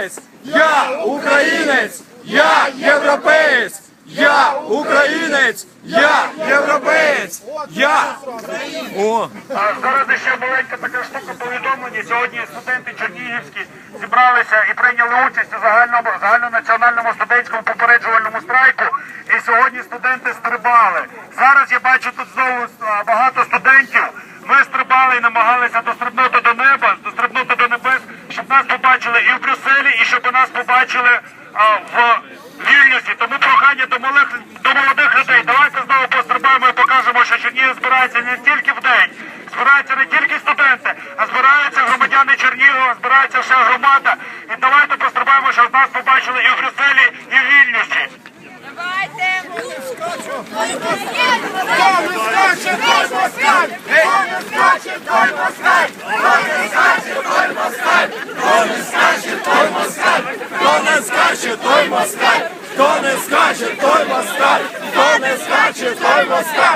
європеєць, я українець, я європеєць, я українець, я європеєць, я О! зараз ще маленька така штука повідомлення. Сьогодні студенти Чернігівські зібралися і прийняли участь у загальному загальнонаціональному студентському попереджувальному страйку. І сьогодні студенти стрибали. Зараз я бачу тут знову багато студентів. Ми стрибали і намагалися дострибати щоб нас побачили і в Брюсселі, і щоб нас побачили а, в Вільнюсі. Тому прохання до малих до молодих людей. Давайте знову пострибаємо і покажемо, що Чернігів збирається не тільки в день, збираються не тільки студенти, а збираються громадяни Чернігова, збирається вся громада. І давайте пострибаємо, щоб нас побачили і в Брюсселі, і в Вільнюсі. Давайте! Скаче, той москаль! Скаче, той москаль! скаче, той москаль, хто не скаче, той москаль, хто не скаче, той москаль.